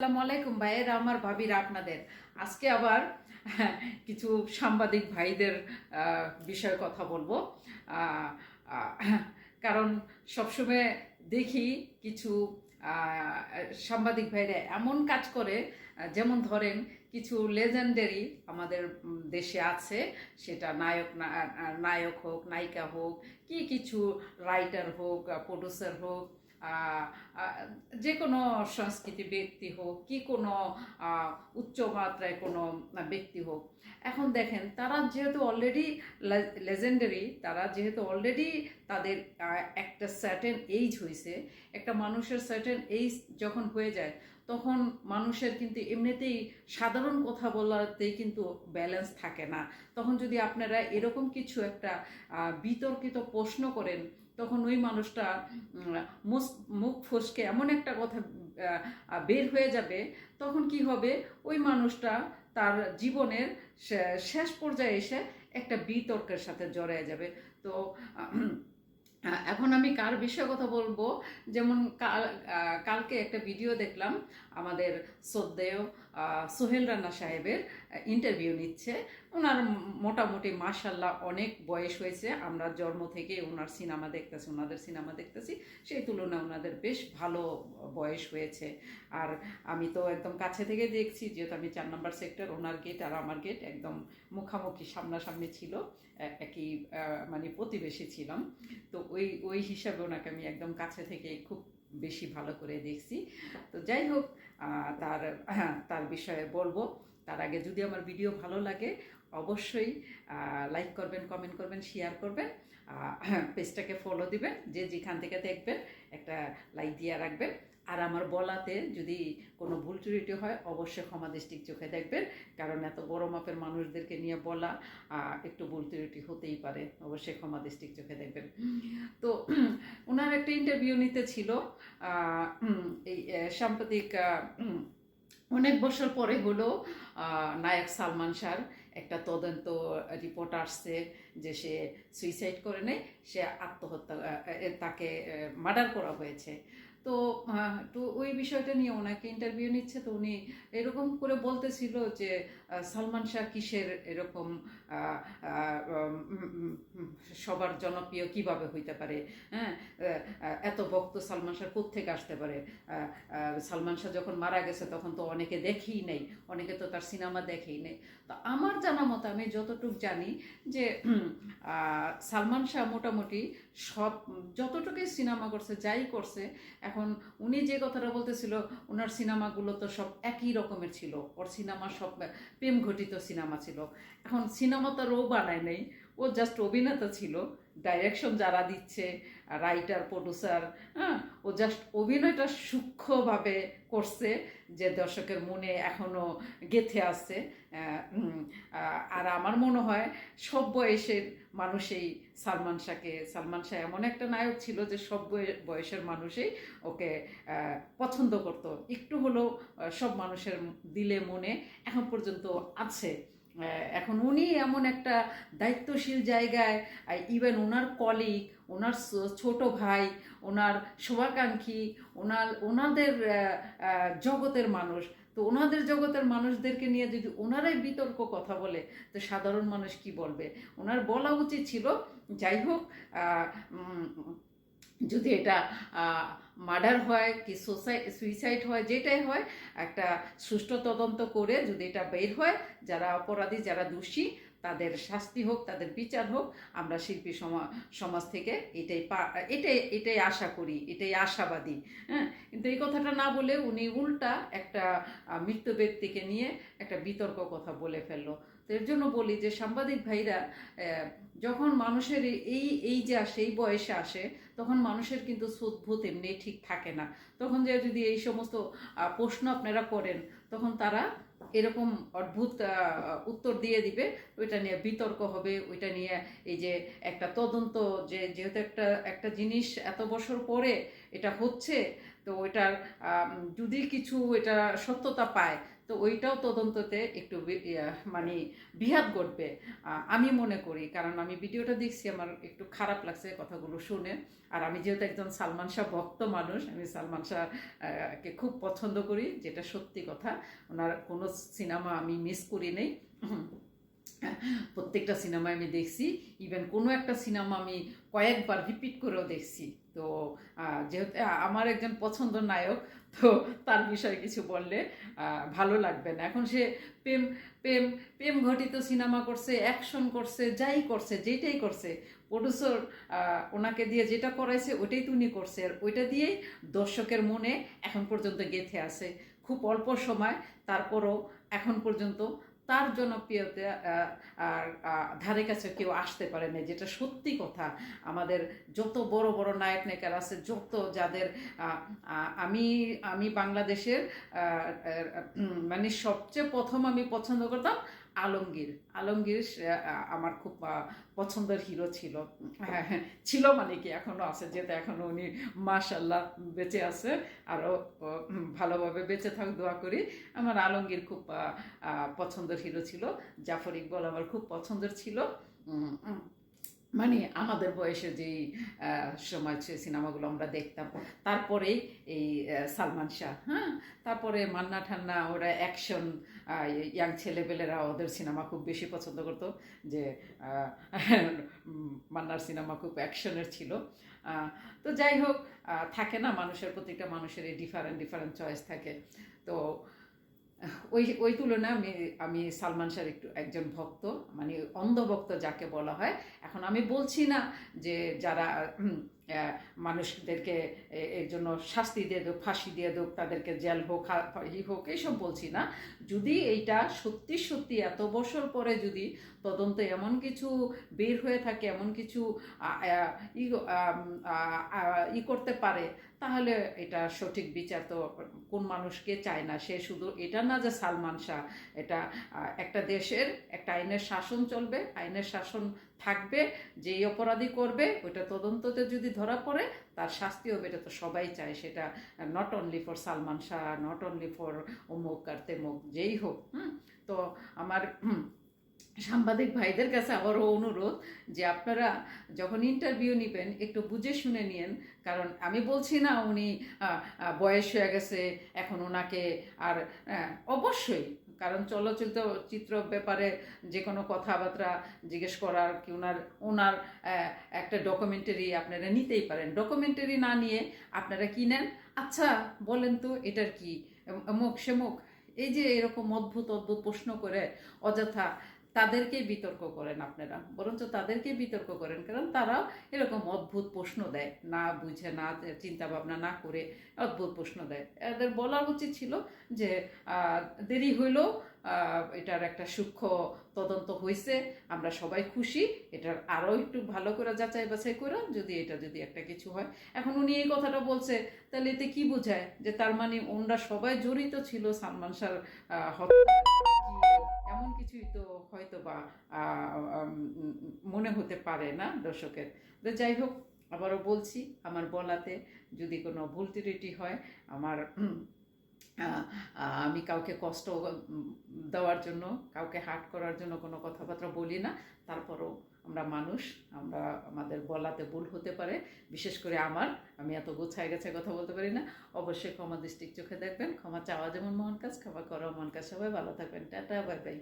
আসসালামু আলাইকুম ভাইয়েরা, আমার ভাবিরা আপনাদের। আজকে আবার কিছু সাংবাদিক ভাইদের বিষয়ে কথা বলব। কারণ সবসময় দেখি কিছু সাংবাদিক ভাইরা এমন কাজ করে যেমন ধরেন কিছু লেজেন্ডারি আমাদের দেশে আছে, সেটা নায়ক নায়ক হোক, নায়িকা হোক, কি কিছু রাইটার হোক প্রডিউসার হোক যে কোনো সংস্কৃতি ব্যক্তি হোক, কি কোনো উচ্চমাত্রায় উচ্চ মাত্রায় কোনো ব্যক্তি হোক, এখন দেখেন তারা যেহেতু অলরেডি লেজেন্ডারি তারা যেহেতু অলরেডি তাদের একটা সার্টেন এইজ হয়েছে একটা মানুষের সার্টেন এইজ যখন হয়ে যায় তখন মানুষের কিন্তু এমনিতেই সাধারণ কথা বলাতেই কিন্তু ব্যালেন্স থাকে না। তখন যদি আপনারা এরকম কিছু একটা বিতর্কিত প্রশ্ন করেন, তখন ওই মানুষটা মুখ ফসকে এমন একটা কথা বের হয়ে যাবে, তখন কি হবে? ওই মানুষটা তার জীবনের শেষ পর্যায়ে এসে একটা বিতর্কের সাথে জড়ায় যাবে। তো এখন আমি কার বিষয়ে কথা বলব? যেমন কাল কালকে একটা ভিডিও দেখলাম আমাদের শ্রদ্ধেয় সোহেল রানা সাহেবের ইন্টারভিউ নিচ্ছে। ওনার মোটামুটি মাশাল্লাহ অনেক বয়স হয়েছে। আমরা জন্ম থেকে ওনার সিনেমা দেখতেছি, ওনাদের সিনেমা দেখতেছি। সেই তুলনায় ওনাদের বেশ ভালো বয়স হয়েছে। আর আমি তো একদম কাছে থেকে দেখছি, যেহেতু আমি চার নম্বর সেক্টর ওনার গেট আর আমার গেট একদম মুখামুখি, সামনাসামনি ছিল। একই মানে প্রতিবেশী ছিলাম। তো ওই ওই হিসাবে ওনাকে আমি একদম কাছে থেকে খুব বেশি ভালো করে দেখছি। তো যাই হোক তার হ্যাঁ, তার বিষয়ে বলব। তার আগে যদি আমার ভিডিও ভালো লাগে অবশ্যই লাইক করবেন কমেন্ট করবেন শেয়ার করবেন পেজটাকে ফলো দিবেন, যে যেখান থেকে দেখবেন, একটা লাইক দিয়ে রাখবেন। আর আমার বলাতে যদি কোনো ভুল ত্রুটি হয়, অবশ্যই ক্ষমা দৃষ্টির চোখে দেখবেন, কারণ এত বড় মাপের মানুষদেরকে নিয়ে বলা একটু ভুল ত্রুটি হতেই পারে, অবশ্যই ক্ষমা দৃষ্টির চোখে দেখবেন। তো ওনার একটা ইন্টারভিউ নিতে ছিল এই সাম্প্রতিক অনেক বছর পরে হলো নায়ক সালমান শাহর একটা তদন্ত রিপোর্ট আসছে যে সে সুইসাইড করে নেয়, সে আত্মহত্যা তাকে মার্ডার করা হয়েছে। তো তো ওই বিষয়টা নিয়ে ওনাকে ইন্টারভিউ নিচ্ছে, তো উনি এরকম করে বলতেছিল যে সালমান শাহ কিসের এরকম সবার জনপ্রিয় কীভাবে হইতে পারে? হ্যাঁ এত ভক্ত সালমান শাহ কোত্থেকে আসতে পারে? সালমান শাহ যখন মারা গেছে তখন তো অনেকে দেখেই নেই, অনেকে তো তার সিনেমা দেখেই নেই। তো আমার জানা মতো, আমি যতটুকু জানি যে সালমান শাহ মোটামুটি সব, যতটুকুই সিনেমা করছে, যাই করছে এখন উনি যে কথাটা বলতেছিল ওনার সিনেমাগুলো তো সব একই রকমের ছিল। ওর সিনেমা সব প্রেম ঘটিত সিনেমা ছিল। এখন সিনেমা তো ও বানায় নেই। ও জাস্ট অভিনেতা ছিল। ডাইরেকশন যারা দিচ্ছে রাইটার প্রডিউসার হ্যাঁ ও জাস্ট অভিনয়টা সূক্ষ্মভাবে করছে যে দর্শকের মনে এখনও গেথে আহ, আর আমার মনে হয় সব বয়সের মানুষেই সালমান শাহকে, সালমান শাহ এমন একটা নায়ক ছিল যে সব বয়সের মানুষেই ওকে পছন্দ করত। একটু হলেও সব মানুষের দিলে মনে এখন পর্যন্ত আছে। এখন উনি এমন একটা দায়িত্বশীল জায়গায় ইভেন ওনার কলিগ ওনার ছোট ভাই ওনার শুভাকাঙ্ক্ষী ওনার ওনাদের জগতের মানুষ তো ওনাদের জগতের মানুষদেরকে নিয়ে যদি ওনারাই বিতর্ক কথা বলে, তো সাধারণ মানুষ কি বলবে? ওনার বলা উচিত ছিল, যাই হোক যদি এটা মার্ডার হয় কি সুইসাইড হয়, যেটাই হয়, একটা সুষ্ঠু তদন্ত করে যদি এটা বের হয়, যারা অপরাধী, যারা দোষী তাদের শাস্তি হোক, তাদের বিচার হোক, আমরা শিল্পী সমা- সমাজ থেকে এটাই পা- এটাই এটাই আশা করি, এটাই আশাবাদী হ্যাঁ? কিন্তু এই কথাটা না বলে উনি উল্টা একটা মৃত ব্যক্তিকে নিয়ে একটা বিতর্ক কথা বলে ফেলল। তো এর জন্য বলি যে সাংবাদিক ভাইরা যখন মানুষের এই এই যে আসে, এই বয়সে আসে, তখন মানুষের কিন্তু সুদভূত এমনি ঠিক থাকে না। তখন যে যদি এই সমস্ত প্রশ্ন আপনারা করেন, তখন তারা এরকম অদ্ভুত উত্তর দিয়ে দিবে, ওইটা নিয়ে বিতর্ক হবে, ওইটা নিয়ে এই যে একটা তদন্ত, যে যেহেতু একটা একটা জিনিস এত বছর পরে এটা হচ্ছে, তো ওইটার যদি কিছু এটা সত্যতা পায় তো ওইটাও তদন্ততে একটু মানে বিহাত ঘটবে আমি মনে করি কারণ আমি ভিডিওটা দেখছি আমার একটু খারাপ লাগছে কথাগুলো শুনে। আর আমি যেহেতু একজন সালমান শাহ ভক্ত মানুষ আমি সালমান শাহ আহ, কে খুব পছন্দ করি যেটা সত্যি কথা। ওনার কোনো সিনেমা আমি মিস করি নেই। প্রত্যেকটা সিনেমা আমি দেখছি। ইভেন কোনো একটা সিনেমা আমি কয়েকবার রিপিট করেও দেখছি। তো যেহেতু আমার একজন পছন্দ নায়ক, তো তার বিষয়ে কিছু বললে ভালো লাগবে না। এখন সে প্রেম প্রেম প্রেম ঘটিত সিনেমা করছে, অ্যাকশন করছে, যাই করছে যেটাই করছে, প্রডিউসার ওনাকে দিয়ে যেটা করাইছে ওটাই তো উনি করছে। আর ওইটা দিয়েই দর্শকের মনে এখন পর্যন্ত গেঁথে আছে। খুব অল্প সময়, তারপরও এখন পর্যন্ত তার জনপ্রিয়তা ধারে কাছে কেউ আসতে পারে না যেটা সত্যি কথা। আমাদের যত বড় বড় নায়ক নায়িকার আছে, যত যাদের আমি আমি বাংলাদেশের মানে সবচেয়ে প্রথম আমি পছন্দ করতাম আলমগীর। আলমগীর আমার খুব পছন্দের হিরো ছিল। হ্যাঁ। হ্যাঁ ছিল মানে কি এখনও আছে যেহেতু এখনও উনি মাশাল্লাহ বেঁচে আছে আরও ভালোভাবে বেঁচে থাক দোয়া করি। আমার আলমগীর খুব পছন্দের হিরো ছিল। জাফর ইকবাল আমার খুব পছন্দের ছিল। মানে আমাদের বয়সে যেই সময় সিনেমাগুলো আমরা দেখতাম তারপরেই এই সালমান শাহ হ্যাঁ? তারপরে মান্না ঠান্না, ওরা অ্যাকশন ইয়াং ছেলেপেলেরা ওদের সিনেমা খুব বেশি পছন্দ করতো, যে মান্নার সিনেমা খুব অ্যাকশনের ছিল। তো যাই হোক থাকে না মানুষের, প্রত্যেকটা মানুষের এই ডিফারেন্ট ডিফারেন্ট চয়েস থাকে। তো ওই ওই তুলনায় আমি আমি সালমান শাহর একটু একজন ভক্ত মানে অন্ধভক্ত যাকে বলা হয়। এখন আমি বলছি না যে যারা মানুষদেরকে এর জন্য শাস্তি দিয়ে দেব ফাঁসি দিয়ে দেব তাদেরকে জেল হোক ই হোক, এইসব বলছি না। যদি এইটা সত্যি সত্যি এত বছর পরে যদি তদন্তে এমন কিছু বের হয়ে থাকে, এমন কিছু ই করতে পারে, তাহলে এটা সঠিক বিচার তো কোন মানুষকে চায় না। সে শুধু এটা না যে সালমান শাহ, এটা একটা দেশের, একটা আইনের শাসন চলবে, আইনের শাসন থাকবে, যেই অপরাধী করবে, ওইটা তদন্ততে যদি ধরা পড়ে, তার শাস্তি হবে। এটা তো সবাই চায় সেটা not only for Salman Shah not only for অমুক আর তেমুক, যেই হোক, হুম? তো আমার সাংবাদিক ভাইদের কাছে আবারও অনুরোধ যে আপনারা যখন ইন্টারভিউ নেবেন, একটু বুঝে শুনে নিন কারণ আমি বলছি না উনি বয়স হয়ে গেছে, এখন ওনাকে আর অবশ্যই কারণ চলচ্চিত্র চিত্র ব্যাপারে যে কোনো কথাবার্তা জিজ্ঞেস করার কি ওনার ওনার একটা ডকুমেন্টারি আপনারা নিতেই পারেন। ডকুমেন্টারি না নিয়ে আপনারা কি নেন? আচ্ছা বলেন তো এটার কি? মুখ, সে মুখ। এই যে এরকম অদ্ভুত অদ্ভুত প্রশ্ন করে অযথা তাদেরকেই বিতর্ক করেন আপনারা। বরঞ্চ তাদেরকেই বিতর্ক করেন কারণ তারাও এরকম অদ্ভুত প্রশ্ন দেয়। না বুঝে না চিন্তা ভাবনা না করে অদ্ভুত প্রশ্ন দেয়। এদের বলা উচিত ছিল যে দেরি হইলেও এটার একটা সূক্ষ্ম তদন্ত হয়েছে আমরা সবাই খুশি এটার আরও একটু ভালো করে যাচাই বাছাই করে যদি এটা যদি একটা কিছু হয়। এখন উনি এই কথাটা বলছে তাহলে এতে কি বোঝায়? যে তার মানে ওনরা সবাই জড়িত ছিল সালমান আহ, হত্যা এমন কিছুই তো হয়তো বা মনে হতে পারে না দর্শকের। তো যাই হোক, আবারও বলছি, আমার বলাতে যদি কোনো ভুল ত্রুটি হয়, আমার আমি কাউকে কষ্ট দেওয়ার জন্য, কাউকে হার্ট করার জন্য কোনো কথাবার্তা বলি না। তারপরও আমরা মানুষ, আমরা আমাদের বলাতে ভুল হতে পারে। বিশেষ করে আমার, আমি এত গোছায় গেছে কথা বলতে পারি না। অবশ্যই ক্ষমা দৃষ্টির চোখে দেখবেন। ক্ষমা চাওয়া যেমন মহান কাজ, ক্ষমা করা মহান কাজ। সবাই ভালো থাকবেন। Ta-ta, bye bye.